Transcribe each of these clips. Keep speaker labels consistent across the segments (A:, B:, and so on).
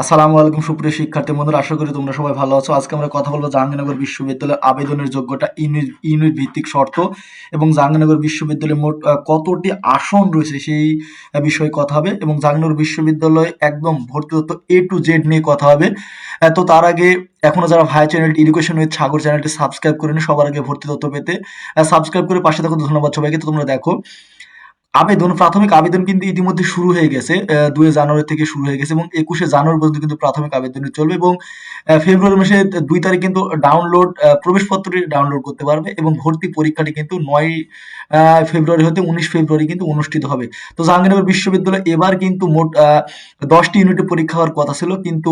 A: আসসালামু আলাইকুম সুপ্রিয় শিক্ষার্থী বন্ধুরা, আশা করি তোমরা সবাই ভালো আছো। আজকে আমরা কথা বলব জাহাঙ্গীরনগর বিশ্ববিদ্যালয়ের আবেদনের যোগ্যতা ইউনিট ভিত্তিক শর্ত এবং জাহাঙ্গীরনগর বিশ্ববিদ্যালয়ে মোট কতটি আসন রয়েছে সেই বিষয়ে কথা হবে এবং জাহাঙ্গীরনগর বিশ্ববিদ্যালয়ে একদম ভর্তি তথ্য এ টু জেড নিয়ে কথা হবে। তো তার আগে এখনও যারা ভাই চ্যানেলটি এডুকেশন উইথ সাগর চ্যানেলটি সাবস্ক্রাইব করে সবার আগে ভর্তি তথ্য পেতে সাবস্ক্রাইব করে পাশে থাকো, ধন্যবাদ সবাইকে। তো তোমরা দেখো আবেদন, প্রাথমিক আবেদন কিন্তু ইতিমধ্যে শুরু হয়ে গেছে দুই জানুয়ারি থেকে শুরু হয়ে গেছে এবং একুশে জানুয়ারি পর্যন্ত কিন্তু প্রাথমিক আবেদন চলবে এবং ফেব্রুয়ারি মাসে দুই তারিখ কিন্তু ডাউনলোড প্রবেশপত্রটি ডাউনলোড করতে পারবে এবং ভর্তি পরীক্ষাটি কিন্তু নয় ফেব্রুয়ারি হতে উনিশ ফেব্রুয়ারি কিন্তু অনুষ্ঠিত হবে। তো জাহাঙ্গীরনগর বিশ্ববিদ্যালয় এবার কিন্তু মোট দশটি ইউনিটে পরীক্ষা হওয়ার কথা ছিল, কিন্তু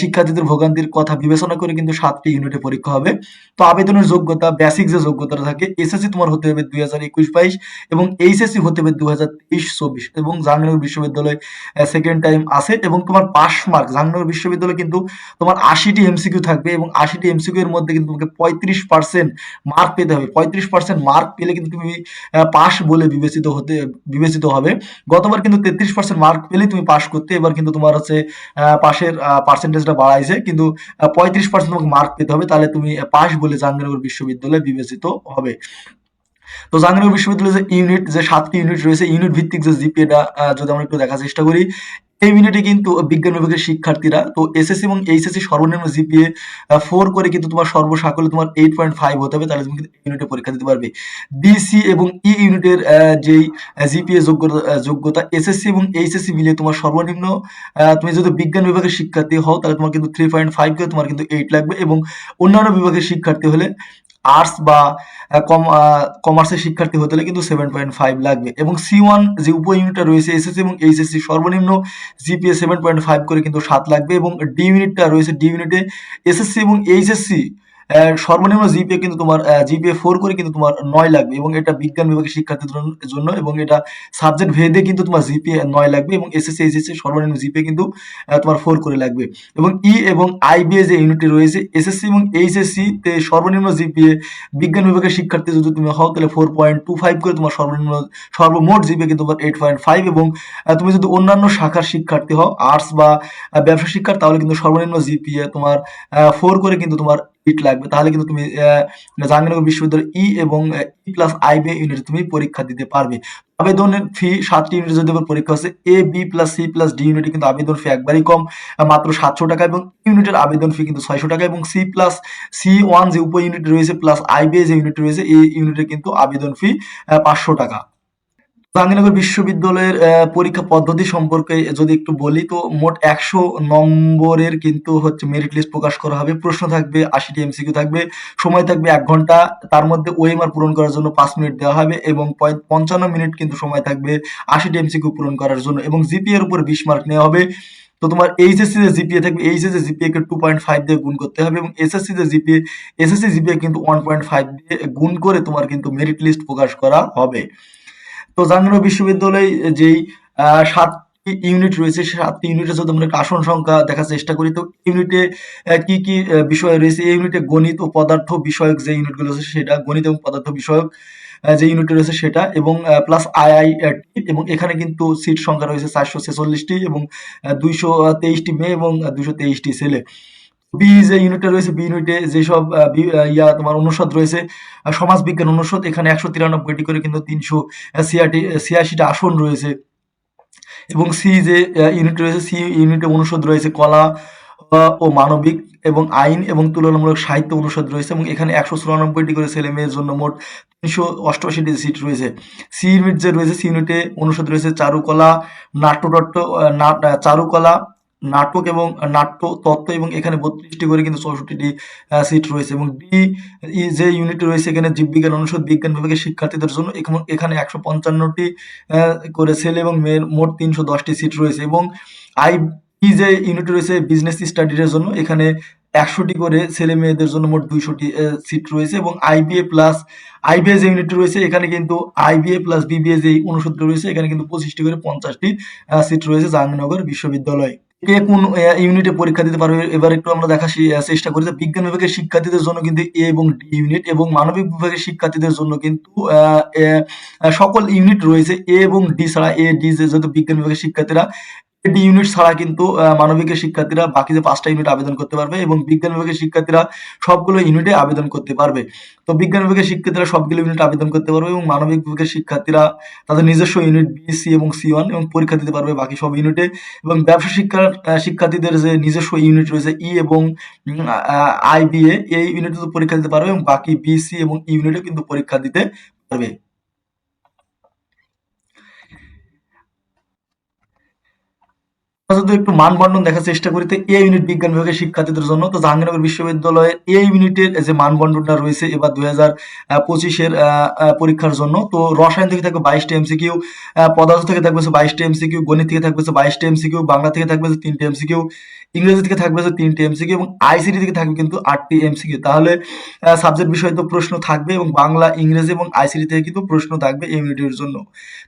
A: শিক্ষার্থীদের ভোগান্তির কথা বিবেচনা করে কিন্তু সাতটি ইউনিটে পরীক্ষা হবে। তো আবেদনের যোগ্যতা বেসিক যে যোগ্যতাটা থাকে এসএসসি তোমার হতে হবে দুই হাজার একুশ বাইশ এবং এইচএসসি হতে হবে দু হাজার তেইশ চব্বিশ এবং জাহাঙ্গীরনগর বিশ্ববিদ্যালয় সেকেন্ড টাইম আছে এবং তোমার পাস মার্ক জাহাঙ্গীরনগর বিশ্ববিদ্যালয় কিন্তু তোমার আশিটি এমসিকিউ থাকবে এবং আশিটি এমসিকিউ এর মধ্যে কিন্তু তোমাকে পঁয়ত্রিশ পার্সেন্ট মার্ক পেতে হবে। পঁয়ত্রিশ পার্সেন্ট মার্ক পেলে কিন্তু তুমি পাস বলে বিবেচিত হতে, বিবেচিত হবে। গতবার কিন্তু তেত্রিশ পার্সেন্ট মার্ক পেলেই তুমি পাস করতে, এবার কিন্তু তোমার হচ্ছে পাশের পার্সেন্টেজটা বাড়াইছে। কিন্তু পঁয়ত্রিশ পার্সেন্ট তোমাকে মার্ক পেতে হবে। তাহলে তুমি পাস বলে জাহাঙ্গীরনগর বিশ্ববিদ্যালয় বিবেচিত হবে। তো জাহাঙ্গীরনগর বিশ্ববিদ্যালয়ের যে ইউনিট যে সাতটি ইউনিট রয়েছে ইউনিট ভিত্তিক যে জিপিএটা যদি আমরা একটু দেখার চেষ্টা করি এই ইউনিটে কিন্তু বিজ্ঞান বিভাগের শিক্ষার্থীরা তো এসএসসি এবং এইচএসসি সর্বনিম্ন জিপিএ ফোর করে কিন্তু তোমার সর্বসাকলে তোমার এইট পয়েন্ট ফাইভ হতে হবে তাহলে তুমি কিন্তু ইউনিটে পরীক্ষা দিতে পারবে। বিসি এবং ই ইউনিটের আহ, যেই জিপিএ যোগ্যতা যোগ্যতা এসএসসি এবং এইচএসসি মিলিয়ে তোমার সর্বনিম্ন তুমি যদি বিজ্ঞান বিভাগের শিক্ষার্থী হও তাহলে তোমার কিন্তু থ্রি পয়েন্ট ফাইভ করে তোমার কিন্তু এইট লাগবে এবং অন্যান্য বিভাগের শিক্ষার্থী হলে আর্টস বা কম কমার্সের শিক্ষার্থী হতে হলে কিন্তু সেভেন পয়েন্ট ফাইভ লাগবে। এবং সি ওয়ান যে উপ ইউনিটটা রয়েছে এসএসসি এবং এইচএসসি সর্বনিম্ন জিপিএ সেভেন পয়েন্ট ফাইভ করে কিন্তু সাত লাগবে এবং ডি ইউনিটটা রয়েছে ডি ইউনিটে এসএসসি এবং এইচএসসি সর্বনিম্ন জিপিএ কিন্তু তোমার জিপিএ ফোর করে কিন্তু তোমার নয় লাগবে এবং এটা বিজ্ঞান বিভাগের শিক্ষার্থীদের জন্য- এবং এটা সাবজেক্ট ভেদে কিন্তু তোমার জিপিএ নয় লাগবে এবং এসএসসি এইচএসসি সর্বনিম্ন জিপিএ কিন্তু তোমার ফোর করে লাগবে। এবং ই এবং আইবিএ যে ইউনিটটি রয়েছে এসএসসি এবং এইচএসসি তে সর্বনিম্ন জিপিএ বিজ্ঞান বিভাগের শিক্ষার্থী যদি তুমি হও, তাহলে ফোর পয়েন্ট টু ফাইভ করে তোমার সর্বনিম্ন, সর্বমোট জিপিএ কিন্তু তোমার এইট পয়েন্ট ফাইভ এবং তুমি যদি অন্যান্য শাখার শিক্ষার্থী হও আর্টস বা ব্যবসা শিক্ষার, তাহলে কিন্তু সর্বনিম্ন জিপিএ তোমার ফোর করে কিন্তু তোমার ইট লাগবে, তাহলে কিন্তু তুমি জাহাঙ্গীরনগর বিশ্ববিদ্যালয় ই এবং ই প্লাস আইবিএ ইউনিটে তুমি পরীক্ষা দিতে পারবে। আবেদনের ফি সাতটি ইউনিটে যদি পরীক্ষা হচ্ছে A B plus C plus D ইউনিটে কিন্তু আবেদন ফি একবারই কম মাত্র সাতশো টাকা এবং ইউনিটের আবেদন ফি কিন্তু ছয়শো টাকা এবং সি প্লাস সি ওয়ান যে উপ ইউনিট রয়েছে প্লাস আই আইবিএ যে ইউনিট রয়েছে, এই ইউনিটে কিন্তু আবেদন ফি পাঁচশো টাকা। জাহাঙ্গীরনগর বিশ্ববিদ্যালয়ের পরীক্ষা পদ্ধতি সম্পর্কে যদি একটু বলি, তো মোট একশো নম্বরের কিন্তু হচ্ছে মেরিট লিস্ট প্রকাশ করা হবে। প্রশ্ন থাকবে, আশিটি এমসিকিউ থাকবে, সময় থাকবে এক ঘণ্টা। তার মধ্যে ওএমআর পূরণ করার জন্য পাঁচ মিনিট দেওয়া হবে এবং পঞ্চান্ন মিনিট কিন্তু সময় থাকবে আশিটি এমসিকিউ পূরণ করার জন্য এবং জিপিএ এর উপর বিশ মার্ক নেওয়া হবে। তো তোমার এইচএসসি যে জিপিএ থাকবে এইচএসসি জিপিএ কে টু পয়েন্ট ফাইভ দিয়ে গুণ করতে হবে এবং এসএসসি যে জিপিএ এসএসসি জিপিএ কিন্তু ওয়ান পয়েন্ট ফাইভ দিয়ে গুণ করে তোমার কিন্তু মেরিট লিস্ট প্রকাশ করা হবে। তো জাহাঙ্গীরনগর বিশ্ববিদ্যালয়ে যেই সাতটি ইউনিট রয়েছে সাতটি ইউনিটে যদি আমরা আসন সংখ্যা দেখার চেষ্টা করি। তো ইউনিটে কি কি বিষয় রয়েছে? এই ইউনিটে গণিত ও পদার্থ বিষয়ক যে ইউনিটগুলো আছে, সেটা গণিত এবং পদার্থ বিষয়ক যে ইউনিট রয়েছে সেটা, এবং প্লাস আইআই এবং এখানে কিন্তু সিট সংখ্যা রয়েছে চারশো ছেচল্লিশটি এবং দুইশো তেইশটি মেয়ে এবং দুইশো তেইশটি ছেলে। বি যে ইউনিটটা রয়েছে বি ইউনিটে যেসব ইয়া তোমার অনুষদ রয়েছে সমাজ বিজ্ঞান অনুষদ, এখানে একশো তিরানব্বইটি করে কিন্তু তিনশো ছিয়াটি ছিয়াশিটা আসন রয়েছে। এবং সি যে ইউনিট রয়েছে সি ইউনিটে অনুষদ রয়েছে, কলা, ও মানবিক এবং আইন এবং তুলনামূলক সাহিত্য অনুষদ রয়েছে, এবং এখানে একশো চুরানব্বইটি করে ছেলে মেয়ের জন্য মোট তিনশো অষ্টআশিটি সিট রয়েছে। সি ইউনিট যে রয়েছে সি ইউনিটে অনুষদ রয়েছে, চারুকলা নাট্যতত্ত্ব নাট- চারুকলা নাটক এবং নাট্য তত্ত্ব এবং এখানে বত্রিশটি করে কিন্তু চৌষট্টিটি সিট রয়েছে এবং ডি যে ইউনিট রয়েছে এখানে জীববিজ্ঞান, অনুষদ বিজ্ঞান বিভাগের শিক্ষার্থীদের জন্য এখানে- একশো পঞ্চান্নটি করে ছেলে এবং মেয়ের মোট তিনশো দশটি সিট রয়েছে এবং আই বি যে ইউনিট রয়েছে বিজনেস স্টাডিজের জন্য এখানে একশোটি করে ছেলে মেয়েদের জন্য মোট দুইশোটি সিট রয়েছে এবং আইবিএ প্লাস আইবিএ যে ইউনিট রয়েছে এখানে কিন্তু আইবিএ প্লাস বিবিএ যে অনুষদ রয়েছে এখানে কিন্তু পঁচিশটি করে পঞ্চাশটি সিট রয়েছে জাহাঙ্গীরনগর বিশ্ববিদ্যালয়। কে কোন ইউনিটে পরীক্ষা দিতে পারবে? এবার একটু আমরা দেখার চেষ্টা করি যে বিজ্ঞান বিভাগের শিক্ষার্থীদের জন্য কিন্তু এ এবং ডি ইউনিট এবং মানবিক বিভাগের শিক্ষার্থীদের জন্য কিন্তু সকল ইউনিট রয়েছে এ এবং ডি ছাড়া এ ডি যেহেতু বিজ্ঞান বিভাগের শিক্ষার্থীরা ডি ইউনিট ছাড়া কিন্তু মানবিকের শিক্ষার্থীরা বাকি যে পাঁচটা ইউনিট আবেদন করতে পারবে এবং বিজ্ঞান বিভাগের শিক্ষার্থীরা সবগুলো ইউনিটে আবেদন করতে পারবে। তো বিজ্ঞান বিভাগের শিক্ষার্থীরা সবগুলো ইউনিট আবেদন করতে পারবে এবং মানবিক বিভাগের শিক্ষার্থীরা তাদের নিজস্ব ইউনিট বি সি এবং সি ওয়ান এবং পরীক্ষা দিতে পারবে বাকি সব ইউনিটে এবং ব্যবসা শিক্ষার শিক্ষার্থীদের যে নিজস্ব ইউনিট রয়েছে ই এবং আই বি এ এই ইউনিটে পরীক্ষা দিতে পারবে এবং বাকি বি সি এবং ইউনিটে কিন্তু পরীক্ষা দিতে পারবে। যদি একটু মানবন্টন দেখার চেষ্টা করি, তো এ ইউনিট বিজ্ঞান বিভাগের শিক্ষার্থীদের জন্য। তো জাহাঙ্গীরনগর বিশ্ববিদ্যালয়ের এ ইউনিটের যে মানবন্টনটা রয়েছে এবার দুই হাজার পঁচিশের পরীক্ষার জন্য, তো রসায়ন থেকে থাকবে বাইশটা এমসিকিউ পদার্থ থেকে থাকবে বাইশটা এমসিকিউ গণিত থেকে থাকবে বাইশটা এমসিকিউ বাংলা থেকে থাকবে তিনটে এমসিকিউ ইংরেজি থেকে থাকবে যে তিনটে এমসিকিউ এবং আইসিটি থেকে থাকবে কিন্তু আটটি এমসিকিউ তাহলে সাবজেক্ট বিষয় তো প্রশ্ন থাকবে এবং বাংলা, ইংরেজি এবং আইসিটি থেকে কিন্তু প্রশ্ন থাকবে এই ইউনিটের জন্য।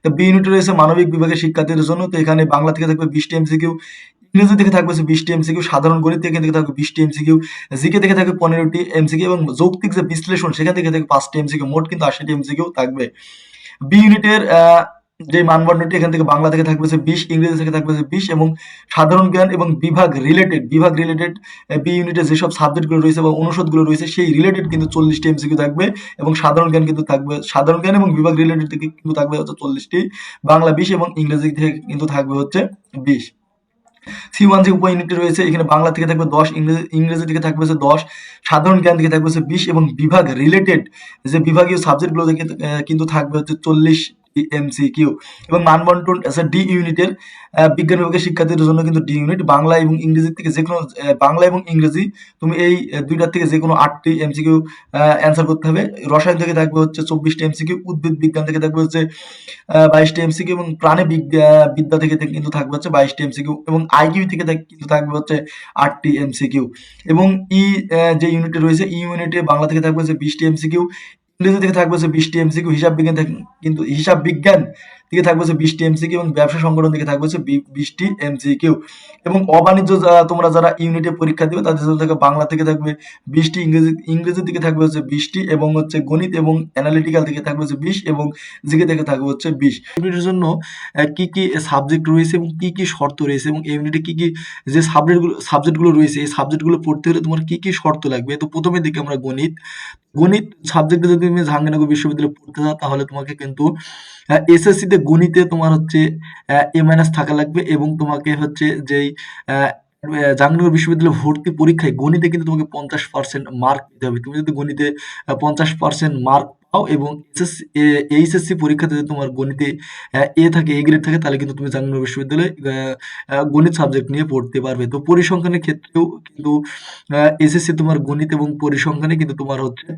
A: তো বি ইউনিটে রয়েছে মানবিক বিভাগের শিক্ষার্থীদের জন্য, তো এখানে বাংলা থেকে থাকবে বিশটি এমসিকিউ ইংরেজি থেকে থাকবে হচ্ছে বিশটি এমসিকিউ সাধারণ গণিত থেকে থেকে থাকবে বিশটি এমসিকিউ জিকে থেকে থাকবে পনেরোটি এমসিকিউ এবং যৌক্তিক যে বিশ্লেষণ, সেখান থেকে থাকবে পাঁচটি এমসিকিউ মোট কিন্তু আশিটি এমসিকিউ থাকবে। বি ইউনিটের যে মানদণ্ডটি, এখান থেকে বাংলা থেকে থাকবে বিশ, ইংরেজি থেকে থাকবে বিশ এবং সাধারণ জ্ঞান এবং বিভাগ রিলেটেড বিভাগ রিলেটেড বি ইউনিটে যেসব সাবজেক্টগুলো রয়েছে বা অনুষদগুলো রয়েছে, সেই রিলেটেড কিন্তু চল্লিশটি এমসিকিউ থাকবে এবং সাধারণ জ্ঞান কিন্তু থাকবে, সাধারণ জ্ঞান এবং বিভাগ রিলেটেড থেকে কিন্তু থাকবে হচ্ছে চল্লিশটি বাংলা বিশ এবং ইংরেজি থেকে কিন্তু থাকবে হচ্ছে বিশ। সি ওয়ান যে উপ ইউনিটটি রয়েছে, এখানে বাংলা থেকে থাকবে দশ, ইংরেজি ইংরেজি থেকে থাকবে হচ্ছে দশ, সাধারণ জ্ঞান থেকে থাকবে হচ্ছে বিশ এবং বিভাগ রিলেটেড যে বিভাগীয় সাবজেক্টগুলো থেকে কিন্তু থাকবে হচ্ছে চল্লিশ এমসিকিউ এবং মানবন্টন ডি ইউনিটের বিজ্ঞান বিভাগের শিক্ষার্থীদের জন্য কিন্তু ডি ইউনিট বাংলা এবং ইংরেজি থেকে যে কোনো বাংলা এবং ইংরেজি তুমি এই দুইটার থেকে যে কোনো আটটি এমসিকিউ অ্যান্সার করতে হবে। রসায়ন থেকে থাকবে হচ্ছে চব্বিশটি এমসিকিউ উদ্ভিদ বিজ্ঞান থেকে থাকবে হচ্ছে বাইশটি এমসিকিউ এবং প্রাণী বিদ্যা থেকে কিন্তু থাকবে হচ্ছে বাইশটি এমসিকিউ এবং আইকিউ থেকে কিন্তু থাকবে হচ্ছে আটটি এমসিকিউ এবং ই যে ইউনিটে রয়েছে ই ইউনিটে বাংলা থেকে থাকবে হচ্ছে বিশটি এমসিকিউ ইংরেজি থেকে থাকবে হচ্ছে বিশটি এমসিকিউ হিসাব বিজ্ঞান থেকে কিন্তু হিসাব বিজ্ঞান থেকে থাকবে হচ্ছে বিশটি এমসিকিউ এবং ব্যবসা সংগঠন থেকে থাকবে হচ্ছে বিশটি এমসিকিউ এবং অবাণিজ্য তোমরা যারা ইউনিটে পরীক্ষা দিবে তাদের জন্য থেকে বাংলা থেকে থাকবে বিশটি ইংরেজি ইংরেজি থেকে থাকবে হচ্ছে বিশটি এবং হচ্ছে গণিত এবং অ্যানালিটিক্যাল থেকে থাকবে হচ্ছে বিশ এবং জিকে থেকে থাকবে হচ্ছে বিশ ইউনিটের জন্য কি কি সাবজেক্ট রয়েছে এবং কি কি শর্ত রয়েছে এবং ইউনিটে কি কি যে সাবজেক্টগুলো সাবজেক্টগুলো রয়েছে, এই সাবজেক্টগুলো পড়তে হলে তোমার কি কি শর্ত লাগবে? তো প্রথমে দিকে আমরা গণিত। গণিত সাবজেক্টে যদি তুমি জাহাঙ্গীরনগর বিশ্ববিদ্যালয়ে পড়তে চাও তাহলে তোমাকে কিন্তু এসএসসি তে গণিতে তোমার হচ্ছে এ মাইনাস থাকা লাগবে এবং তোমাকে হচ্ছে যেই জাহাঙ্গীরনগর বিশ্ববিদ্যালয়ে ভর্তি পরীক্ষায় গণিতে কিন্তু তোমাকে পঞ্চাশ পার্সেন্ট মার্ক দিতে হবে। তুমি যদি গণিতে পঞ্চাশ পার্সেন্ট মার্ক পাও এবং এইচএসসি পরীক্ষাতে যদি তোমার গণিতে এ থাকে এ গ্রেড থাকে, তাহলে কিন্তু তুমি জাহাঙ্গীরনগর বিশ্ববিদ্যালয়ে গণিত সাবজেক্ট নিয়ে পড়তে পারবে। তো পরিসংখ্যানের ক্ষেত্রেও কিন্তু এসএসসি তোমার গণিত এবং পরিসংখ্যানে কিন্তু তোমার হচ্ছে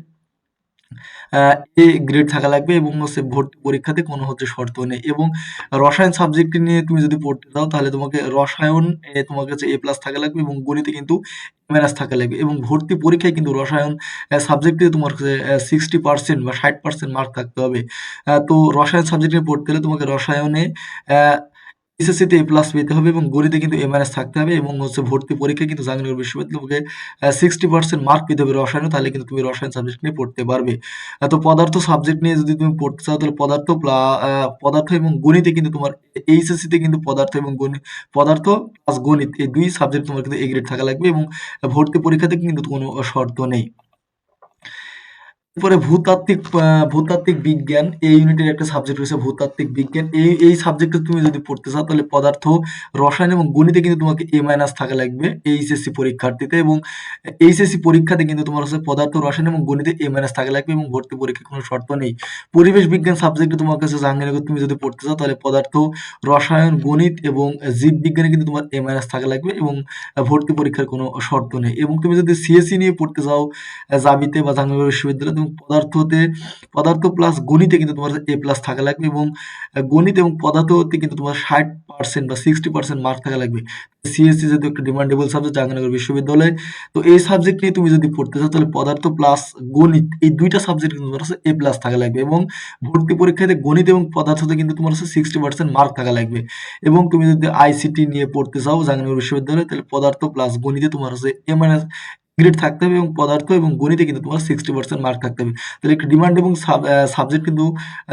A: এ গ্রেড থাকা লাগবে এবং হচ্ছে ভর্তি পরীক্ষাতে কোনো হচ্ছে শর্ত নেই এবং রসায়ন সাবজেক্ট নিয়ে তুমি যদি পড়তে চাও তাহলে তোমাকে রসায়ন তোমার কাছে এ প্লাস থাকা লাগবে এবং গণিতে কিন্তু মাইনাস থাকা লাগবে এবং ভর্তি পরীক্ষায় কিন্তু রসায়ন সাবজেক্টে তোমার কাছে সিক্সটি পার্সেন্ট বা ষাট পার্সেন্ট মার্ক থাকতে হবে। আহ, তো রসায়ন সাবজেক্ট নিয়ে পড়তে হলে তোমাকে রসায়নে এসএসসিতে এ প্লাস পেতে হবে এবং গণিতে কিন্তু এ মাইনাস থাকতে হবে এবং হচ্ছে ভর্তি পরীক্ষায় কিন্তু জাহাঙ্গীরনগর বিশ্ববিদ্যালয় তোমাকে সিক্সটি পার্সেন্ট মার্ক পেতে হবে রসায়নে, তাহলে কিন্তু তুমি রসায়ন সাবজেক্ট নিয়ে পড়তে পারবে। তো পদার্থ সাবজেক্ট নিয়ে যদি তুমি পড়তে চাও, তাহলে পদার্থ পদার্থ এবং গণিতে কিন্তু তোমার এইচএসসি তে কিন্তু পদার্থ এবং গণিত পদার্থ প্লাস গণিত, এই দুই সাবজেক্ট তোমার কিন্তু এ গ্রেড থাকা লাগবে এবং ভর্তি পরীক্ষাতে কিন্তু কোনো শর্ত নেই। এরপরে ভূতাত্ত্বিক ভূতাত্ত্বিক বিজ্ঞান এই ইউনিটের একটা সাবজেক্ট রয়েছে ভূতাত্ত্বিক বিজ্ঞান। এই এই সাবজেক্টে তুমি যদি পড়তে চাও, তাহলে পদার্থ, রসায়ন এবং গণিতে কিন্তু তোমাকে এ মাইনাস থাকা লাগবে এইচএসসি পরীক্ষার্থীতে এবং এইচএসসি পরীক্ষাতে কিন্তু তোমার হচ্ছে পদার্থ, রসায়ন এবং গণিতে এ মাইনাস থাকা লাগবে এবং ভর্তি পরীক্ষায় কোনো শর্ত নেই। পরিবেশ বিজ্ঞান সাবজেক্টে তোমার কাছে জাহাঙ্গীরনগর তুমি যদি পড়তে চাও, তাহলে পদার্থ, রসায়ন, গণিত এবং জীব বিজ্ঞানে কিন্তু তোমার এ মাইনাস থাকা লাগবে এবং ভর্তি পরীক্ষার কোনো শর্ত নেই। এবং তুমি যদি সিএসসি নিয়ে পড়তে চাও জাবিতে বা জাহাঙ্গীরনগর বিশ্ববিদ্যালয়ে পদার্থতে পদার্থ প্লাস গণিতে কিন্তু তোমার এ প্লাস থাকা লাগবে এবং গণিত এবং পদার্থতে কিন্তু তোমার ষাট পার্সেন্ট বা সিক্সটি পার্সেন্ট মার্ক থাকা লাগবে। সিএসসি যেহেতু একটা ডিমান্ডেবল সাবজেক্ট জাহাঙ্গীরনগর বিশ্ববিদ্যালয়ে। তো এই সাবজেক্ট নিয়ে তুমি যদি পড়তে চাও, তাহলে পদার্থ প্লাস গণিত, এই দুইটা সাবজেক্ট কিন্তু তোমার হচ্ছে এ প্লাস থাকা লাগবে এবং ভর্তি পরীক্ষাতে গণিত এবং পদার্থতে কিন্তু তোমার হচ্ছে সিক্সটি পার্সেন্ট মার্ক থাকা লাগবে। এবং তুমি যদি আইসিটি নিয়ে পড়তে চাও, জাহাঙ্গীরনগর বিশ্ববিদ্যালয়ে, তাহলে পদার্থ প্লাস গণিতে তোমার হচ্ছে এ মাইনাস গ্রেড থাকতে হবে এবং পদার্থ এবং গণিতে কিন্তু তোমার সিক্সটি পার্সেন্ট মার্ক থাকতে হবে। তাহলে ডিমান্ড এবং সাবজেক্ট কিন্তু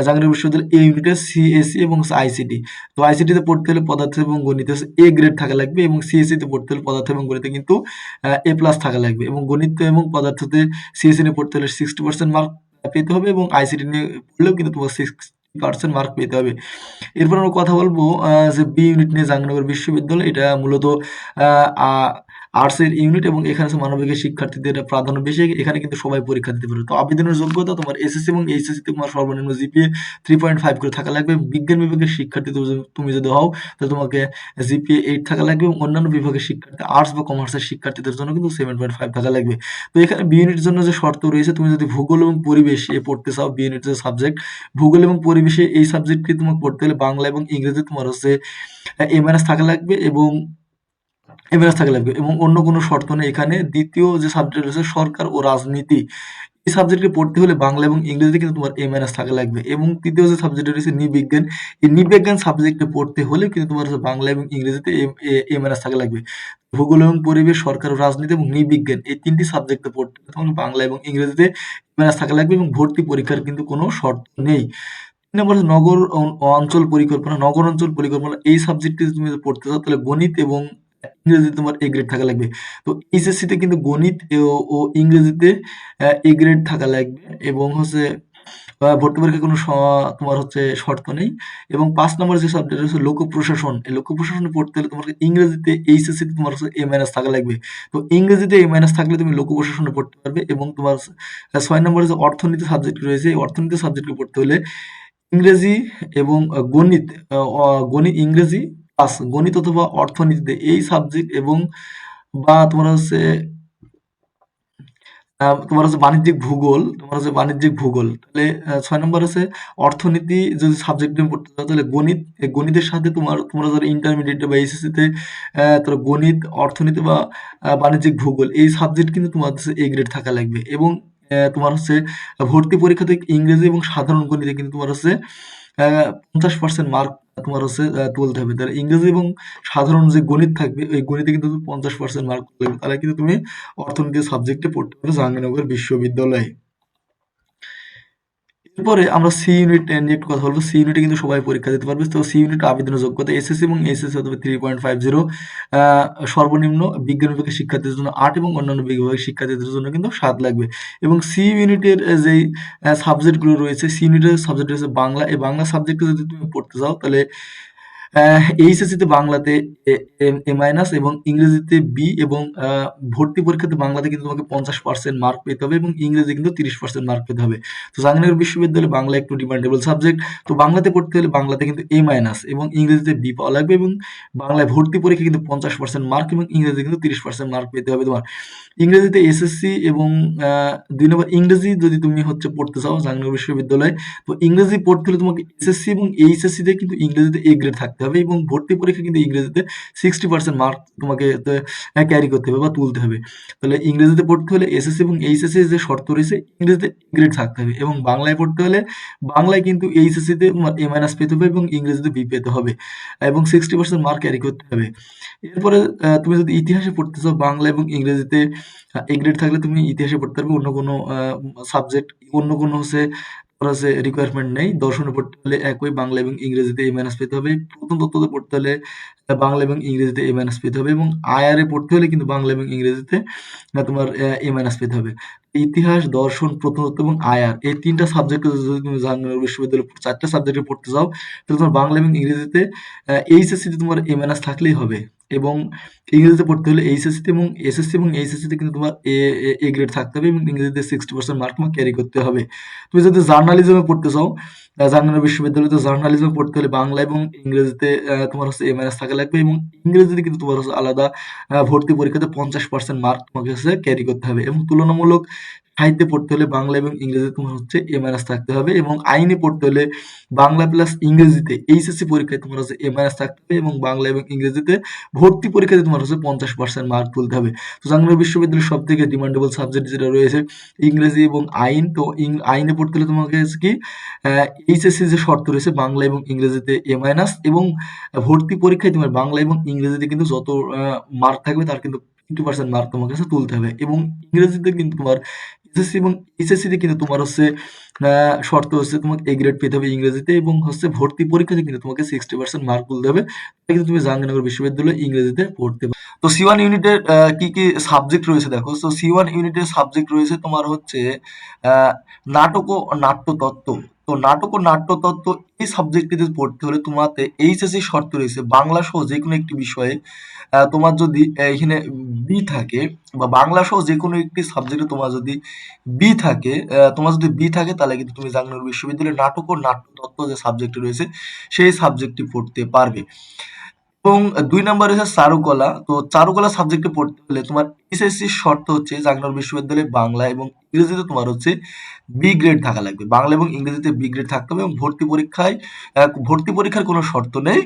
A: জাহাঙ্গীরনগর বিশ্ববিদ্যালয় এ ইউনিটের সিএসসি এবং আইসিটি তো আইসিটিতে পড়তে হলে পদার্থ এবং গণিতে এ গ্রেড থাকা লাগবে এবং সিএসসিতে পড়তে হলে পদার্থ এবং গণিতে কিন্তু এ প্লাস থাকা লাগবে। এবং গণিত এবং পদার্থতে সিএসসি নিয়ে পড়তে হলে সিক্সটি পার্সেন্ট মার্ক পেতে হবে এবং আইসিটি নিয়ে পড়লেও কিন্তু তোমার সিক্স পার্সেন্ট মার্ক পেতে হবে। এরপর আমরা কথা বলব যে বি ইউনিট নিয়ে জাহাঙ্গীরনগর বিশ্ববিদ্যালয়, এটা মূলত আর্টসের ইউনিট এবং এখানে আছে মানবিকের শিক্ষার্থীদের প্রাধান্য বেশি, এখানে কিন্তু সবাই পরীক্ষা দিতে পারে তো আবেদনের যোগ্যতা তোমার এসএসসি এবং এইচএসসি তোমার সর্বনিম্ন জিপিএ থ্রি পয়েন্ট ফাইভ করে থাকা লাগবে। বিজ্ঞান বিভাগের শিক্ষার্থী তুমি যদি হও, তাহলে তোমাকে জিপিএ এইট থাকা লাগবে এবং অন্যান্য বিভাগের শিক্ষার্থী আর্টস বা কমার্সের শিক্ষার্থীদের জন্য কিন্তু সেভেন পয়েন্ট ফাইভ থাকা লাগবে। তো এখানে বি ইউনিটের জন্য যে শর্ত রয়েছে, তুমি যদি ভূগোল এবং পরিবেশ এ পড়তে চাও বি ইউনিটের যে সাবজেক্ট ভূগোল এবং পরিবেশে এই সাবজেক্টটি তোমাকে পড়তে হলে বাংলা এবং ইংরেজি তোমার হচ্ছে এম থাকা লাগবে এবং এমএনএস থাকা লাগবে এবং অন্য কোনো শর্ত নেই। এখানে দ্বিতীয় যে সাবজেক্ট রয়েছে, সরকার ও রাজনীতি। এই সাবজেক্টকে পড়তে হলে বাংলা এবং ইংরেজিতে কিন্তু তোমার এ মাইনাস থাকা লাগবে। এবং তৃতীয় যে সাবজেক্ট রয়েছে নিবিজ্ঞান এই নৃবিজ্ঞান সাবজেক্টে পড়তে হলে কিন্তু তোমার হচ্ছে বাংলা এবং ইংরেজিতে এ মাইনাস থাকা লাগবে। ভূগোল এবং পরিবেশ, সরকার ও রাজনীতি এবং নৃবিজ্ঞান এই তিনটি সাবজেক্টে পড়তে তোমার বাংলা এবং ইংরেজিতে মাইনাস থাকা লাগবে এবং ভর্তি পরীক্ষার কিন্তু কোনো শর্ত নেই। নম্বর নগর অঞ্চল পরিকল্পনা। নগর অঞ্চল পরিকল্পনা, এই সাবজেক্টটি তুমি পড়তে চাও, তাহলে গণিত এবং ইংরেজিতে তোমার এ গ্রেড থাকা লাগবে। তো এইচএসসিতে কিন্তু গণিত ও ইংরেজিতে এ গ্রেড থাকা লাগবে এবং হচ্ছে ভর্তি পরীক্ষায় কোনো তোমার হচ্ছে শর্ত নেই এবং পাঁচ নম্বর যে সাবজেক্ট হচ্ছে লোক প্রশাসন এই লোক প্রশাসনে পড়তে হলে তোমার ইংরেজিতে এইচএসসিতে তোমার হচ্ছে এ মাইনাস থাকা লাগবে। তো ইংরেজিতে এ মাইনাস থাকলে তুমি লোক প্রশাসনে পড়তে পারবে এবং তোমার ছয় নম্বরে যে অর্থনীতি সাবজেক্ট রয়েছে, এই অর্থনীতি সাবজেক্টে পড়তে হলে ইংরেজি এবং গণিত গণিত, ইংরেজি প্লাস গণিত অথবা অর্থনীতিতে এই সাবজেক্ট এবং বা তোমার হচ্ছে তোমার হচ্ছে বাণিজ্যিক ভূগোল, তোমার হচ্ছে বাণিজ্যিক ভূগোল। তাহলে ছয় নম্বর আছে অর্থনীতি যদি সাবজেক্ট তুমি পড়তে চাও, তাহলে গণিত গণিতের সাথে তোমার, তোমরা যারা ইন্টারমিডিয়েট বা এইচএসসিতে তোর গণিত, অর্থনীতি বা বাণিজ্যিক ভূগোল, এই সাবজেক্ট কিন্তু তোমার হচ্ছে এ গ্রেড থাকা লাগবে। এবং তোমার হচ্ছে ভর্তি পরীক্ষাতে ইংরেজি এবং সাধারণ গণিতে কিন্তু তোমার হচ্ছে পঞ্চাশ পার্সেন্ট মার্ক তোমার হচ্ছে তুলতে হবে। তাহলে ইংরেজি এবং সাধারণ যে গণিত থাকবে, ওই গণিতে কিন্তু পঞ্চাশ পার্সেন্ট মার্ক তাহলে কিন্তু তুমি অর্থনীতি সাবজেক্টে পড়তে পারো জাহাঙ্গীরনগর বিশ্ববিদ্যালয়ে। এরপরে আমরা সি ইউনিট নিয়ে একটু কথা বলব। সি ইউনিটে কিন্তু সবাই পরীক্ষা দিতে পারবে। তো সি ইউনিট আবেদনের যোগ্যতা এসএসসি এবং এসএসসি অথবা থ্রি পয়েন্ট ফাইভ জিরো সর্বনিম্ন বিজ্ঞান বিভাগের শিক্ষার্থীদের জন্য আট এবং অন্যান্য বিভাগের শিক্ষার্থীদের জন্য কিন্তু সাত লাগবে। এবং সি ইউনিটের যেই সাবজেক্টগুলো রয়েছে সি ইউনিটের সাবজেক্ট রয়েছে বাংলা। এই বাংলা সাবজেক্টে যদি তুমি পড়তে চাও তাহলে এইচএসসিতে বাংলাতে এ মাইনাস এবং ইংরেজিতে বি এবং ভর্তি পরীক্ষাতে বাংলাতে কিন্তু তোমাকে পঞ্চাশ পার্সেন্ট মার্ক পেতে হবে এবং ইংরেজি কিন্তু তিরিশ পার্সেন্ট মার্ক পেতে হবে। তো জাহাঙ্গীরনগর বিশ্ববিদ্যালয়ে বাংলা একটু ডিমান্ডেবল সাবজেক্ট তো বাংলাতে পড়তে হলে বাংলাতে কিন্তু এ মাইনাস এবং ইংরেজিতে বি পাওয়া লাগবে এবং বাংলায় ভর্তি পরীক্ষা কিন্তু পঞ্চাশ পার্সেন্ট মার্ক এবং ইংরেজি কিন্তু তিরিশ পার্সেন্ট মার্ক পেতে হবে তোমার। ইংরেজিতে এসএসসি এবং দুই নম্বর ইংরেজি যদি তুমি হচ্ছে পড়তে চাও জাহাঙ্গীরনগর বিশ্ববিদ্যালয়ে, তো ইংরেজি পড়তে হলে তোমাকে এসএসসি এবং এইচএসসিতে কিন্তু ইংরেজিতে এ গ্রেড থাকতে হবে এবং ভর্তি পরীক্ষা কিন্তু ইংরেজিতে সিক্সটি পার্সেন্ট মার্ক তোমাকে ক্যারি করতে হবে বা তুলতে হবে। তাহলে ইংরেজিতে পড়তে হলে এসএসসি এবং এইচএসসি যে শর্ত রয়েছে, ইংরেজিতে গ্রেড থাকতে হবে এবং বাংলায় পড়তে হলে বাংলায় কিন্তু এইচএসসিতে এ মাইনাস পেতে হবে এবং ইংরেজিতে বি পেতে হবে এবং সিক্সটি পার্সেন্ট মার্ক ক্যারি করতে হবে। এরপরে তুমি যদি ইতিহাসে পড়তে চাও, বাংলা এবং ইংরেজিতে এ গ্রেড থাকলে তুমি ইতিহাসে পড়তে পারবে। অন্য কোনো সাবজেক্ট অন্য কোনো হচ্ছে হচ্ছে রিকোয়ারমেন্ট নেই। দর্শনে পড়তে হলে একই বাংলা এবং ইংরেজিতে এ মাইনাস পেতে হবে। প্রথম পড়তে হলে বাংলা এবং ইংরেজিতে এ মাইনাস পেতে হবে এবং আয়ারে পড়তে হলে কিন্তু বাংলা এবং ইংরেজিতে তোমার এ মাইনাস পেতে হবে। ইতিহাস, দর্শন প্রত্নতত্ত্ব এবং আয়ার এই তিনটা সাবজেক্ট যদি তুমি জাহাঙ্গীরনগর বিশ্ববিদ্যালয় চারটা সাবজেক্টে পড়তে চাও, তাহলে তোমার বাংলা এবং ইংরেজিতে এইচএসসিতে তোমার এ মাইনাস থাকলেই হবে। এবং ইংরেজিতে পড়তে হলে এইচএসসিতে এবং এসএসসি এবং এইচএসসিতে কিন্তু তোমার এ এ গ্রেড থাকতে হবে এবং ইংরেজিতে সিক্সটি পার্সেন্ট মার্ক তোমার ক্যারি করতে হবে। তুমি যদি জার্নালিজমে পড়তে চাও জার্নাল বিশ্ববিদ্যালয়তে জার্নালিজমে পড়তে হলে বাংলা এবং ইংরেজিতে তোমার হচ্ছে এ মাইনাস থাকা লাগবে এবং ইংরেজিতে কিন্তু তোমার হচ্ছে আলাদা ভর্তি পরীক্ষাতে পঞ্চাশ পার্সেন্ট মার্ক তোমাকে হচ্ছে ক্যারি করতে হবে এবং তুলনামূলক সাহিত্যে পড়তে হলে বাংলা এবং ইংরেজিতে তোমার হচ্ছে এ মাইনাস থাকতে হবে এবং আইনে পড়তে হলে বাংলা প্লাস ইংরেজিতে এইচএসসি পরীক্ষায় তোমার হচ্ছে এ মাইনাস থাকতে হবে এবং বাংলা এবং ইংরেজিতে ভর্তি পরীক্ষাতে তোমার হচ্ছে পঞ্চাশ পার্সেন্ট মার্ক তুলতে হবে। তো জাহাঙ্গীরনগর বিশ্ববিদ্যালয়ের সব থেকে ডিমান্ডেবল সাবজেক্ট যেটা রয়েছে ইংরেজি এবং আইন, তো আইনে পড়তে হলে তোমাকে কি এইচএসসি যে শর্ত রয়েছে বাংলা এবং ইংরেজিতে এ মাইনাস এবং ভর্তি পরীক্ষায় তোমার বাংলা এবং ইংরেজিতে কিন্তু যত মার্ক থাকবে তার কিন্তু ফিফটি পার্সেন্ট মার্ক তোমার কাছে তুলতে হবে এবং ইংরেজিতে কিন্তু তোমার এসএসসি এবং এসএসসিতে কিন্তু তোমার হচ্ছে শর্ত হচ্ছে তোমাকে এ গ্রেড পেতে হবে ইংরেজিতে এবং হচ্ছে ভর্তি পরীক্ষাতে কিন্তু তোমাকে সিক্সটি পার্সেন্ট মার্ক তুলতে হবে। কিন্তু তুমি জাহাঙ্গীরনগর বিশ্ববিদ্যালয়ে ইংরেজিতে পড়তে পারো। তো সি ওয়ান ইউনিটের কি কি সাবজেক্ট রয়েছে দেখো? তো সি ওয়ান ইউনিটের সাবজেক্ট রয়েছে তোমার হচ্ছে নাটক ও নাট্যতত্ত্ব। নাটক ও নাট্যতত্ত্ব এই সাবজেক্টটিতে পড়তে হলে তোমাতে এইচএসসি শর্ত রয়েছে। বাংলা সহ যে কোনো একটি বিষয়ে তোমার যদি এখানে বি থাকে বা বাংলা সহ যে কোনো একটি সাবজেক্টে তোমার যদি বি থাকে তোমার যদি বি থাকে তাহলে কিন্তু তুমি জাহাঙ্গীরনগর বিশ্ববিদ্যালয়ের নাটক ও নাট্যতত্ত্ব যে সাবজেক্টটি রয়েছে, সেই সাবজেক্টটি পড়তে পারবে। এবং দুই নম্বর হচ্ছে চারুকলা। তো চারুকলা সাবজেক্টে পড়তে হলে তোমার এসএসসি শর্ত হচ্ছে জাগনার বিশ্ববিদ্যালয়ে বাংলা এবং ইংরেজিতে তোমার হচ্ছে বি গ্রেড থাকা লাগবে। বাংলা এবং ইংরেজিতে বি গ্রেড থাকতে হবে এবং ভর্তি পরীক্ষায় ভর্তি পরীক্ষার কোনো শর্ত নেই।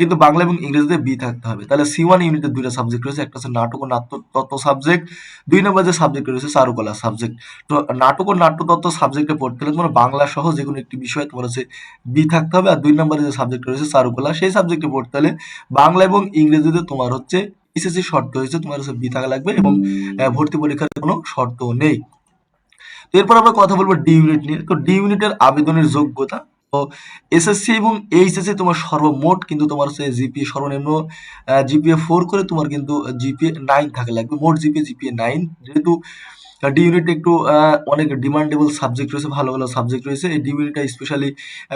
A: কিন্তু বাংলা এবং ইংরেজিতে বি থাকতে হবে। তাহলে সি ওয়ান ইউনিটের দুইটা সাবজেক্ট রয়েছে, একটা হচ্ছে নাটক ও নাট্যতত্ত্ব সাবজেক্ট দুই নম্বর যে সাবজেক্ট রয়েছে চারুকলা সাবজেক্ট তো নাটক ও নাট্যতত্ত্ব সাবজেক্টে পড়তে হলে তোমার বাংলা সহ যে কোনো একটি বিষয় তোমার হচ্ছে বি থাকতে হবে, আর দুই নম্বরে যে সাবজেক্ট রয়েছে চারুকলা সেই সাবজেক্টে পড়তে হলে বাংলা এবং ইংরেজিতে তোমার হচ্ছে এসএসসি শর্ত হয়েছে তোমার হচ্ছে বি থাকা লাগবে এবং ভর্তি পরীক্ষার কোনো শর্ত নেই। এরপর আমরা কথা বলব ডি ইউনিট নিয়ে। তো ডি ইউনিটের আবেদনের যোগ্যতা এসএসসি এবং এইচএসসি তোমার সর্বমোট কিন্তু তোমার হচ্ছে জিপিএ সর্বনিম্ন জিপিএ ফোর করে তোমার কিন্তু জিপিএ নাইন থাকা, লাগবে। মোট জিপিএ জিপিএ নাইন যেহেতু ডি ইউনিট একটু অনেক ডিমান্ডেবল সাবজেক্ট রয়েছে, ভালো ভালো সাবজেক্ট রয়েছে, এই ডি ইউনিটটা স্পেশালি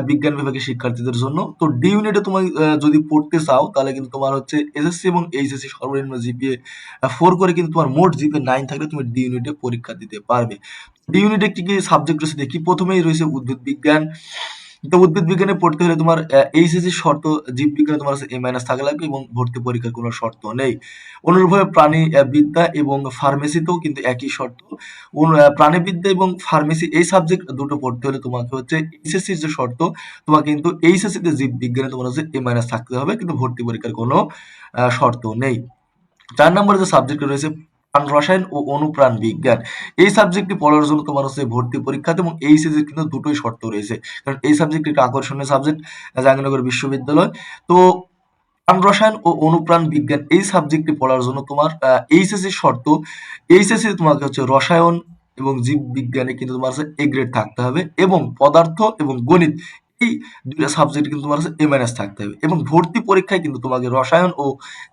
A: বিজ্ঞান বিভাগের শিক্ষার্থীদের জন্য। তো ডি ইউনিটে তোমার যদি পড়তে চাও, তাহলে কিন্তু তোমার হচ্ছে এসএসসি এবং এইচএসসি সর্বনিম্ন জিপিএ ফোর করে কিন্তু তোমার মোট জিপিএ নাইন থাকলে তুমি ডি ইউনিটে পরীক্ষা দিতে পারবে। ডি ইউনিটে কি কি সাবজেক্ট রয়েছে দেখি। প্রথমেই রয়েছে উদ্ভিদ বিজ্ঞান তো উদ্ভিদ বিজ্ঞানে পড়তে হলে তোমার এইচএসসি শর্ত, জীব বিজ্ঞানে তোমার এ মাইনাস থাকা লাগবে এবং ভর্তি পরীক্ষার কোনো শর্ত নেই। অনুরূপভাবে প্রাণী বিদ্যা এবং ফার্মেসিতেও কিন্তু একই শর্ত। প্রাণীবিদ্যা এবং ফার্মেসি এই সাবজেক্ট দুটো পড়তে হলে তোমাকে হচ্ছে এইচএসসি যে শর্ত তোমাকে কিন্তু এইচএসসি তে জীব বিজ্ঞানে তোমার হচ্ছে এ মাইনাস থাকতে হবে, কিন্তু ভর্তি পরীক্ষার কোনো শর্ত নেই। চার নম্বরে যে সাবজেক্ট রয়েছে রসায়ন ও অনুপ্রাণ বিজ্ঞান। এই সাবজেক্টটি পড়ার জন্য তোমার হচ্ছে ভর্তি পরীক্ষাতে এবং এই সিজে কিন্তু দুটোই শর্ত রয়েছে। কারণ এই সাবজেক্ট একটা আকর্ষণীয় সাবজেক্ট জাহাঙ্গীরনগর বিশ্ববিদ্যালয়। তো রসায়ন ও অনুপ্রাণ বিজ্ঞান, এই সাবজেক্টটি পড়ার জন্য তোমার এইচএসসি শর্ত। এইচএসসি তোমাকে হচ্ছে রসায়ন এবং জীব বিজ্ঞানে কিন্তু তোমার এ গ্রেড থাকতে হবে এবং পদার্থ এবং গণিত এই দুইটা সাবজেক্ট কিন্তু তোমার হচ্ছে এ মাইনাস থাকতে হবে। এবং ভর্তি পরীক্ষায় কিন্তু তোমাকে রসায়ন ও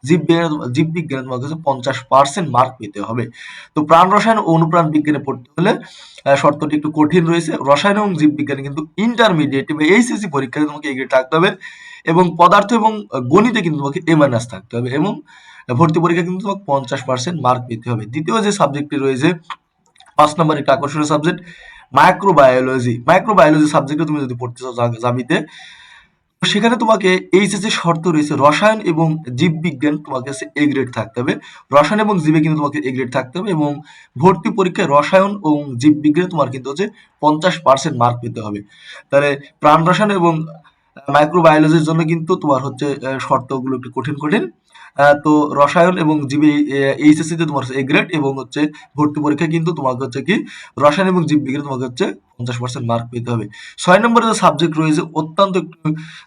A: জীব বিজ্ঞানে জীব বিজ্ঞানে তোমাকে হচ্ছে পঞ্চাশ পার্সেন্ট মার্ক পেতে হবে। তো প্রাণ রসায়ন ও অনুপ্রাণ বিজ্ঞানে পড়তে হলে শর্তটি একটু কঠিন রয়েছে। রসায়ন এবং জীব বিজ্ঞানে কিন্তু ইন্টারমিডিয়েট বা এইচএসসি পরীক্ষায় তোমাকে এ গ্রেড থাকতে হবে এবং পদার্থ এবং গণিতে কিন্তু তোমাকে এ মাইনাস থাকতে হবে এবং ভর্তি পরীক্ষা কিন্তু তোমাকে পঞ্চাশ পার্সেন্ট মার্ক পেতে হবে। দ্বিতীয় যে সাবজেক্টটি রয়েছে, পাঁচ নম্বর একটা আকর্ষণীয় সাবজেক্ট মাইক্রোবায়োলজি মাইক্রোবায়োলজি সাবজেক্টে তুমি যদি পড়তে চাও জাবিতে সেখানে তোমাকে এইচএসসি শর্ত রয়েছে রসায়ন এবং জীববিজ্ঞান তোমাকে এ গ্রেড থাকতে হবে। রসায়ন এবং জীবে কিন্তু তোমাকে এ গ্রেড থাকতে হবে এবং ভর্তি পরীক্ষায় রসায়ন এবং জীববিজ্ঞানে তোমার কিন্তু হচ্ছে পঞ্চাশ পার্সেন্ট মার্ক পেতে হবে। তাহলে প্রাণ রসায়ন এবং মাইক্রোবায়োলজির জন্য কিন্তু তোমার হচ্ছে শর্তগুলো একটু কঠিন কঠিন। তো রসায়ন এবং জীবে এইচএসসি তে তোমার এ গ্রেড এবং হচ্ছে ভর্তি পরীক্ষায় কিন্তু তোমাকে হচ্ছে কি, রসায়ন এবং জীববিজ্ঞানে তোমাকে হচ্ছে পঞ্চাশ পার্সেন্ট মার্ক পেতে হবে। ছয় নম্বরে যে সাবজেক্ট রয়েছে, অত্যন্ত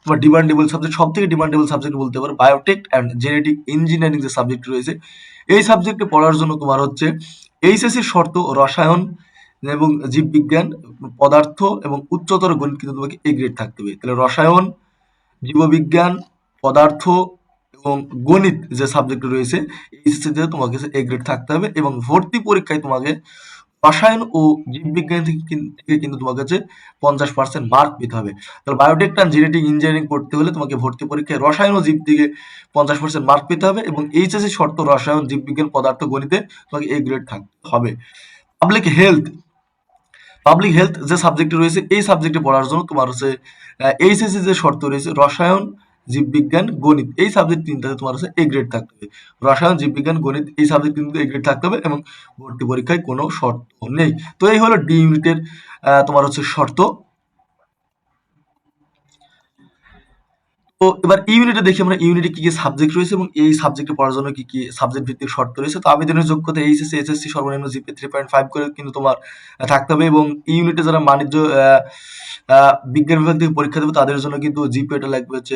A: তোমার ডিমান্ডেবল সাবজেক্ট সব থেকে ডিমান্ডেবল সাবজেক্ট বলতে পারো বায়োটেক অ্যান্ড জেনেটিক ইঞ্জিনিয়ারিং যে সাবজেক্ট রয়েছে, এই সাবজেক্টে পড়ার জন্য তোমার হচ্ছে এইচএসসি শর্ত রসায়ন এবং জীববিজ্ঞান, পদার্থ এবং উচ্চতর গণিত কিন্তু তোমাকে এ গ্রেড থাকতে হবে। তাহলে রসায়ন, জীববিজ্ঞান, পদার্থ এবং গণিত যে সাবজেক্ট রয়েছে এইচএসসি তে তোমাকে এ গ্রেড থাকতে হবে এবং ভর্তি পরীক্ষায় তোমাকে রসায়ন ও জীববিজ্ঞান থেকে কিন্তু তোমার কাছে পঞ্চাশ পার্সেন্ট মার্ক পেতে হবে। তাহলে বায়োটেক অ্যান্ড জেনেটিক ইঞ্জিনিয়ারিং পড়তে হলে তোমাকে ভর্তি পরীক্ষায় রসায়ন ও জীব থেকে পঞ্চাশ পার্সেন্ট মার্ক পেতে হবে এবং এইচএসসি শর্ত রসায়ন, জীববিজ্ঞান, পদার্থ, গণিতে তোমাকে এ গ্রেড থাকতে হবে। পাবলিক হেলথ পাবলিক হেলথ যে সাবজেক্টে রয়েছে, এই সাবজেক্টে পড়ার জন্য তোমার হচ্ছে এইচএসসি যে শর্ত রয়েছে, রসায়ন, জীববিজ্ঞান, গণিত, এই সাবজেক্ট তিনটাতে তোমার হচ্ছে এ গ্রেড থাকতে হবে। রসায়ন, জীববিজ্ঞান, গণিত, এই সাবজেক্ট কিন্তু এ গ্রেড থাকতে হবে এবং ভর্তি পরীক্ষায় কোনো শর্ত নেই। তো এই হলো ডি ইউনিটের তোমার হচ্ছে শর্ত। তো এবার ইউনিটে দেখি আমরা ইউনিটে কি কি সাবজেক্ট রয়েছে এবং এই সাবজেক্টে পড়ার জন্য কি কি সাবজেক্ট ভিত্তিক শর্ত রয়েছে। তো আবেদনের যোগ্যতা এইচএসসি এসএসসি সর্বনিম্ন জিপি থ্রি পয়েন্ট ফাইভ করে কিন্তু তোমার থাকতে হবে এবং ইউনিটে যারা বাণিজ্য বিজ্ঞান বিভাগ থেকে পরীক্ষা দেবে তাদের জন্য কিন্তু জিপিএটা লাগবে হচ্ছে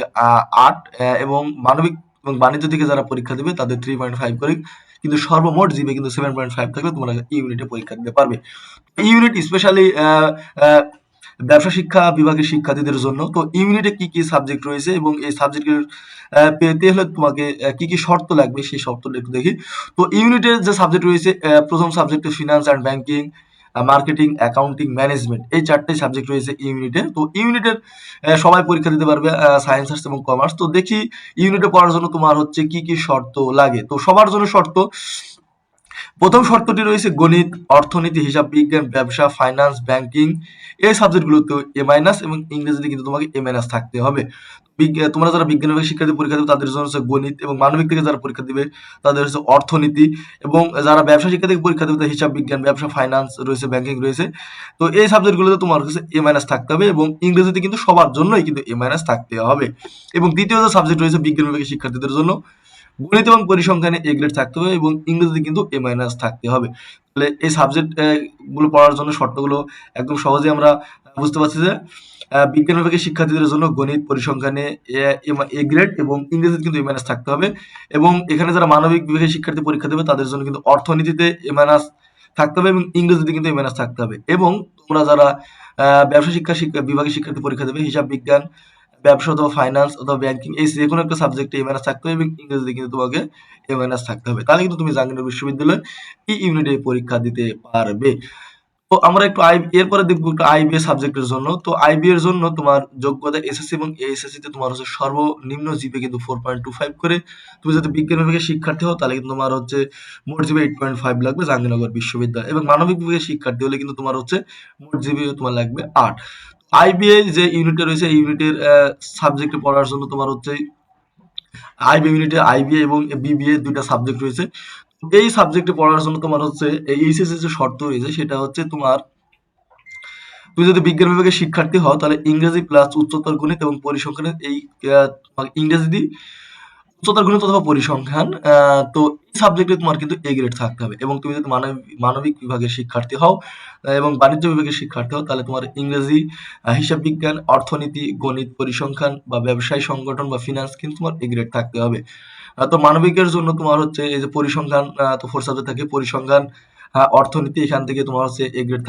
A: আট এবং মানবিক এবং বাণিজ্য থেকে যারা পরীক্ষা দেবে তাদের থ্রি পয়েন্ট ফাইভ করে কিন্তু সর্বমোট জিপে কিন্তু সেভেন পয়েন্ট ফাইভ থাকলে তোমরা ইউনিটে পরীক্ষা দিতে পারবে। ইউনিট স্পেশালি ব্যবসা শিক্ষা, বিভাগের শিক্ষার্থীদের জন্য। তো ইউনিটে কি কি সাবজেক্ট রয়েছে এবং এই সাবজেক্টের পেতে হলে তোমাকে কি কি শর্ত লাগবে সেই শর্তটা একটু দেখি। তো ইউনিটের যে সাবজেক্ট রয়েছে প্রথম subject finance and banking marketing accounting management এই চারটে সাবজেক্ট রয়েছে ইউনিটে। তো ইউনিটের সবাই পরীক্ষা দিতে পারবে সায়েন্স আর্টস এবং কমার্স তো দেখি ইউনিটে পড়ার জন্য তোমার হচ্ছে কি কি শর্ত লাগে। তো সবার জন্য শর্ত প্রথম শর্তটি রয়েছে গণিত, অর্থনীতি, হিসাব বিজ্ঞান, ব্যবসা ফাইন্যান্স ব্যাংকিং এই সাবজেক্টগুলোতে এ মাইনাস এবং ইংরেজিতে কিন্তু তোমাকে এ মাইনাস থাকতে হবে। তোমরা যারা বিজ্ঞান বিভাগের শিক্ষার্থী পরীক্ষা দেবে, তাদের জন্য হচ্ছে গণিত এবং মানবিক থেকে যারা পরীক্ষা দিবে, তাদের হচ্ছে অর্থনীতি এবং যারা ব্যবসা শিক্ষা থেকে পরীক্ষা দেবে, তাদের হিসাব বিজ্ঞান, ব্যবসা ফাইন্যান্স রয়েছে ব্যাংকিং রয়েছে। তো এই সাবজেক্টগুলোতে তোমার কাছে এ মাইনাস থাকতে হবে এবং ইংরেজিতে কিন্তু সবার জন্যই কিন্তু এ মাইনাস থাকতে হবে। এবং দ্বিতীয় যে সাবজেক্ট রয়েছে বিজ্ঞান বিভাগের শিক্ষার্থীদের জন্য গণিত এবং পরিসংখ্যানে এ গ্রেড থাকতে হবে এবং ইংরেজিতে কিন্তু এ মাইনাস থাকতে হবে। তাহলে এই সাবজেক্টগুলো পড়ার জন্য শর্তগুলো একদম সহজে আমরা বুঝতে পারছি যে বিজ্ঞান বিভাগের শিক্ষার্থীদের জন্য গণিত পরিসংখ্যানে এ গ্রেড এবং ইংরেজিতে কিন্তু এ মাইনাস থাকতে হবে এবং এখানে যারা মানবিক বিভাগের শিক্ষার্থী পরীক্ষা দেবে তাদের জন্য কিন্তু অর্থনীতিতে এ মাইনাস থাকতে হবে এবং ইংরেজিতে কিন্তু এ মাইনাস থাকতে হবে এবং তোমরা যারা ব্যবসা শিক্ষা, বিভাগের শিক্ষার্থী পরীক্ষা দেবে, হিসাব বিজ্ঞান ব্যবসা অথবা ফাইন্যান্স অথবা ব্যাংকিং এই যে কোনো একটা সাবজেক্টে এ মাইনাস থাকতে হবে এবং ইংরেজিতে কিন্তু তোমাকে এ মাইনাস থাকতে হবে। তাহলে কিন্তু তুমি জাহাঙ্গীরনগর বিশ্ববিদ্যালয়ে এই ইউনিটে পরীক্ষা দিতে পারবে। তো আমরা একটু আই এরপরে দেখব একটু আইবি সাবজেক্টের জন্য। তো আইবি এর জন্য তোমার যোগ্যতা এসএসসি এবং এএসএসসি তে তোমার হচ্ছে সর্বনিম্ন জিপে কিন্তু ফোর পয়েন্ট টু ফাইভ করে। তুমি যদি বিজ্ঞান বিভাগের শিক্ষার্থী হও, তাহলে কিন্তু তোমার হচ্ছে মোট জিপে এইট পয়েন্ট ফাইভ লাগবে জাহাঙ্গীরনগর বিশ্ববিদ্যালয়। এবং মানবিক বিভাগের শিক্ষার্থী হলে কিন্তু তোমার হচ্ছে মোট জিপে তোমার লাগবে আট। আইবিএ যে ইউনিটে রয়েছে, এই ইউনিটের সাবজেক্টে পড়ার জন্য তোমার হচ্ছে আইবি ইউনিটে আইবিএ এবং বিবিএ দুইটা সাবজেক্ট রয়েছে। এই সাবজেক্টে পড়ার জন্য তোমার হচ্ছে এইচএসএস যে শর্ত রয়েছে, সেটা হচ্ছে তোমার, তুমি যদি বিজ্ঞান বিভাগের শিক্ষার্থী হও, তাহলে ইংরেজি প্লাস উচ্চতর গণিত এবং পরিসংখ্যানের এই ইংরেজি উচ্চতর গণিত অথবা পরিসংখ্যান তো এই সাবজেক্টে তোমার কিন্তু এ গ্রেড থাকতে হবে এবং তুমি যদি মানবিক বিভাগের শিক্ষার্থী হও এবং বাণিজ্য বিভাগের শিক্ষার্থী হও, তাহলে তোমার ইংরেজি হিসাব বিজ্ঞান অর্থনীতি, গণিত, পরিসংখ্যান বা ব্যবসায় সংগঠন বা ফিনান্স কিন্তু তোমার এ গ্রেড থাকতে হবে। তো মানবিকের জন্য তোমার হচ্ছে এই যে পরিসংখ্যান তো ফোর সাবজেক্ট থাকে পরিসংখ্যান অর্থনীতি, এখান থেকে তোমার হচ্ছে এ গ্রেড